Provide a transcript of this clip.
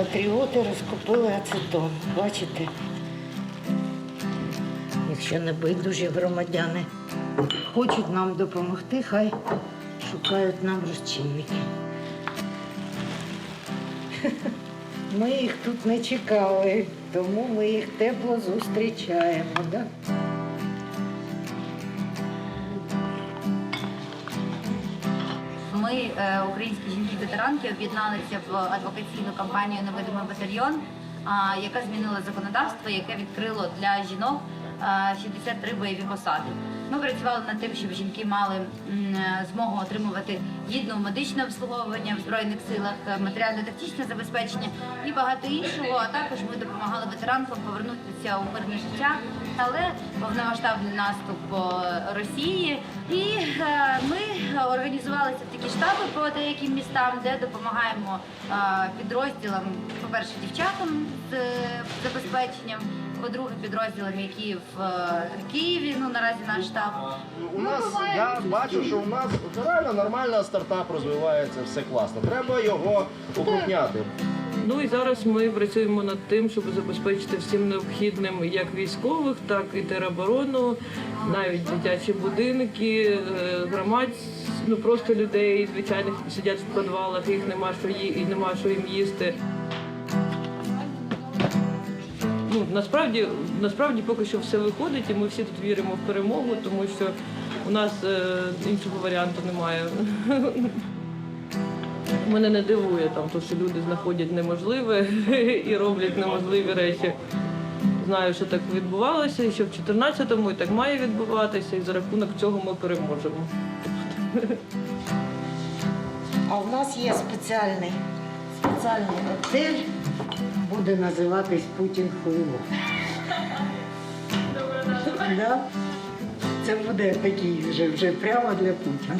Патріоти розкупили ацетон. Бачите? Якщо не байдужі громадяни хочуть нам допомогти, хай шукають нам розчинники. Ми їх тут не чекали, тому ми їх тепло зустрічаємо. Да? Ми, е, українські жінки-ветеранки, об'єдналися в адвокаційну кампанію Невидимий батальйон, яка змінила законодавство, яке відкрило для жінок 63 бойові посади. Ми працювали над тим, щоб жінки мали е, змогу отримувати гідне медичне обслуговування в збройних силах, е, матеріально-тактичне забезпечення і багато іншого. А також ми допомагали ветеранкам повернутися у мирне життя. Але повномасштабний наступ е, Росії, і е, ми організувалися такі штаби по деяким містам, де допомагаємо е, підрозділам, по-перше, дівчатам з е, забезпеченням, по-друге, підрозділам, які в е, Києві, ну наразі наш штаб. У нас я бачу, що у нас реально нормально стартап розвивається, все класно. Треба його укрупняти. Ну і зараз ми працюємо над тим, щоб забезпечити всім необхідним як військових, так і тероборону, навіть дитячі будинки, е, громадсь, ну просто людей звичайних сидять в підвалах, їх нема що ї і нема що їм їсти. Ну насправді, насправді поки що все виходить, і ми всі тут віримо в перемогу, тому що у нас е, іншого варіанту немає. Мене не дивує там, то, що люди знаходять неможливе і роблять неможливі речі. Знаю, що так відбувалося, і що в 14-му і так має відбуватися, і за рахунок цього ми переможемо. А у нас є спеціальний, спеціальний готель, буде називатись Путін Хуйло. Да? Це буде такий вже, вже прямо для Путіна.